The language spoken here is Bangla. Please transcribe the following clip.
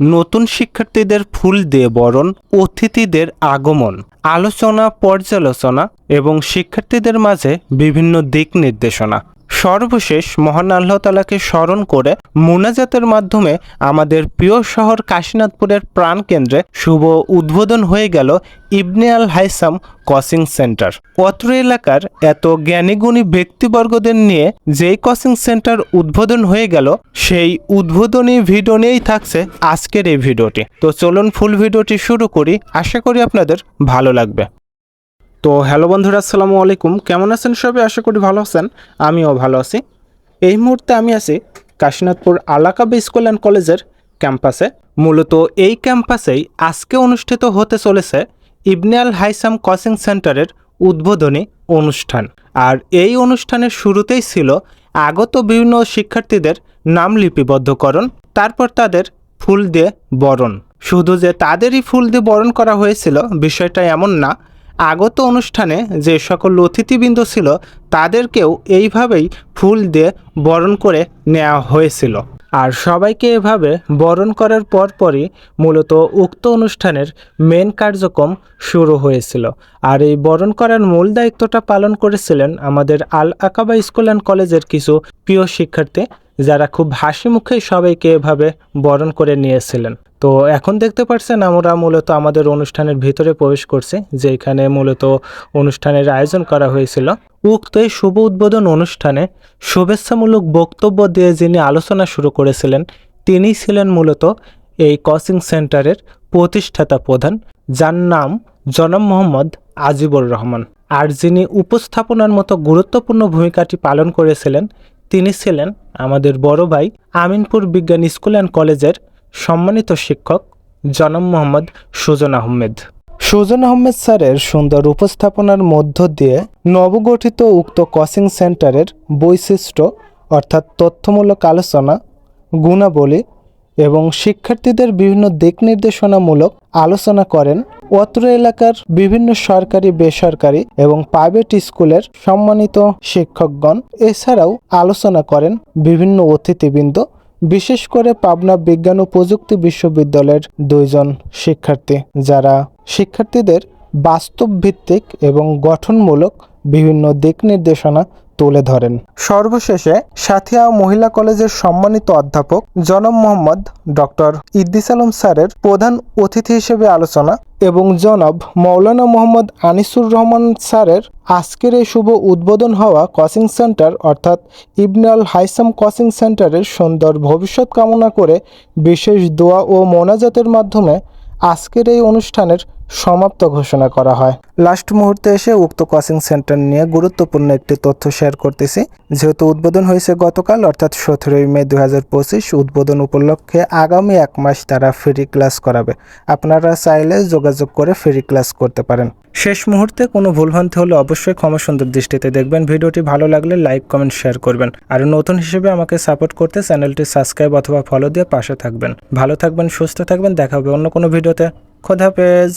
নতুন শিক্ষার্থীদের ফুল দিয়ে বরণ, অতিথিদের আগমন, আলোচনা, পর্যালোচনা এবং শিক্ষার্থীদের মাঝে বিভিন্ন দিক নির্দেশনা। সর্বশেষ মহান আল্লাহ তালাকে স্মরণ করে মোনাজাতের মাধ্যমে আমাদের প্রিয় শহর কাশীনাথপুরের প্রাণকেন্দ্রে শুভ উদ্বোধন হয়ে গেল Ibn Al Haitham coaching centre. অত্র এলাকার এত জ্ঞানীগুণী ব্যক্তিবর্গদের নিয়ে যেই কোচিং সেন্টার উদ্বোধন হয়ে গেল, সেই উদ্বোধনী ভিডিও নিয়েই থাকছে আজকের এই ভিডিওটি। তো চলুন ফুল ভিডিওটি শুরু করি, আশা করি আপনাদের ভালো লাগবে। তো হ্যালো বন্ধুরা, আসসালামু আলাইকুম। কেমন আছেন সবাই? আশা করি ভালো আছেন। আমিও ভালো আছি। এই মুহূর্তে আমি আছি কাশীনাথপুর আলাকাবে স্কুল অ্যান্ড কলেজের ক্যাম্পাসে। মূলত এই ক্যাম্পাসেই আজকে অনুষ্ঠিত হতে চলেছে ইবনে আল হাইসাম কোচিং সেন্টারের উদ্বোধনী অনুষ্ঠান। আর এই অনুষ্ঠানের শুরুতেই ছিল আগত বিভিন্ন শিক্ষার্থীদের নাম লিপিবদ্ধকরণ, তারপর তাদের ফুল দিয়ে বরণ। শুধু যে তাদেরই ফুল দিয়ে বরণ করা হয়েছিল, বিষয়টা এমন না আগত অনুষ্ঠানে যে সকল অতিথিবৃন্দ ছিল, তাদেরকেও এইভাবেই ফুল দিয়ে বরণ করে নেওয়া হয়েছিল। আর সবাইকে এভাবে বরণ করার পরপরই মূলত উক্ত অনুষ্ঠানের মেন কার্যক্রম শুরু হয়েছিল। আর এই বরণ করার মূল দায়িত্বটা পালন করেছিলেন আমাদের আল আকাবা স্কুল অ্যান্ড কলেজের কিছু প্রিয় শিক্ষার্থী, যারা খুব হাসি মুখেই সবাইকে এভাবে বরণ করে নিয়েছিলেন। তো এখন দেখতে পাচ্ছেন আমরা মূলত আমাদের অনুষ্ঠানের ভিতরে প্রবেশ করছি, যেখানে মূলত অনুষ্ঠানের আয়োজন করা হয়েছিল। উক্ত এই শুভ উদ্বোধন অনুষ্ঠানে শুভেচ্ছামূলক বক্তব্য দিয়ে যিনি আলোচনা শুরু করেছিলেন, তিনি ছিলেন মূলত এই কোচিং সেন্টারের প্রতিষ্ঠাতা প্রধান, যার নাম জনাব মোহাম্মদ আজিবুর রহমান। আর যিনি উপস্থাপনার মতো গুরুত্বপূর্ণ ভূমিকাটি পালন করেছিলেন, তিনি ছিলেন আমাদের বড় ভাই আমিনপুর বিজ্ঞান স্কুল অ্যান্ড কলেজের সম্মানিত শিক্ষক, জনাব মোহাম্মদ সুজন আহমেদ। সুজন আহমেদ স্যারের সুন্দর উপস্থাপনার মধ্য দিয়ে নবগঠিত উক্ত কোচিং সেন্টারের বৈশিষ্ট্য, অর্থাৎ তথ্যমূলক আলোচনা, গুণাবলী এবং শিক্ষার্থীদের বিভিন্ন দিক নির্দেশনামূলক আলোচনা করেন অত্র এলাকার বিভিন্ন সরকারি, বেসরকারি এবং প্রাইভেট স্কুলের সম্মানিত শিক্ষকগণ। এছাড়াও আলোচনা করেন বিভিন্ন অতিথিবৃন্দ বিশেষ করে পাবনা বিজ্ঞান ও প্রযুক্তি বিশ্ববিদ্যালয়ের দুইজন শিক্ষার্থী, যারা শিক্ষার্থীদের বাস্তব ভিত্তিক এবং গঠনমূলক বিভিন্ন দিক নির্দেশনা তুলে ধরেন। সর্বশেষে সাথিয়া মহিলা কলেজের সম্মানিত অধ্যাপক জনম মোহাম্মদ ডক্টর ইদ্দিস আলম স্যারের প্রধান অতিথি হিসেবে আলোচনা এবং জনাব মৌলানা মোহাম্মদ আনিসুর রহমান স্যারের আজকের এই শুভ উদ্বোধন হওয়া কোচিং সেন্টার অর্থাৎ ইবনাল হাইসাম কোচিং সেন্টারের সুন্দর ভবিষ্যৎ কামনা করে বিশেষ দোয়া ও মোনাজাতের মাধ্যমে আজকের এই অনুষ্ঠানের সমাপ্ত ঘোষণা করা হয়। লাস্ট মুহূর্তে এসে উক্ত কোচিং সেন্টার নিয়ে গুরুত্বপূর্ণ একটি তথ্য শেয়ার করতেছি। যেহেতু উদ্বোধন হয়েছে গতকাল, অর্থাৎ সতেরোই মে দু হাজার পঁচিশ, উদ্বোধন উপলক্ষে আগামী এক মাস তারা ফ্রি ক্লাস করাবে। আপনারা চাইলে যোগাযোগ করে ফ্রি ক্লাস করতে পারেন। শেষ মুহূর্তে কোনো ভুলভ্রান্তি হলে অবশ্যই ক্ষমা সুন্দর দৃষ্টিতে দেখবেন। ভিডিওটি ভালো লাগলে লাইক, কমেন্ট, শেয়ার করবেন। আর নতুন হিসেবে আমাকে সাপোর্ট করতে চ্যানেলটি সাবস্ক্রাইব অথবা ফলো দিয়ে পাশে থাকবেন। ভালো থাকবেন, সুস্থ থাকবেন। দেখা হবে অন্য কোনো ভিডিওতে। খোদাহাফেজ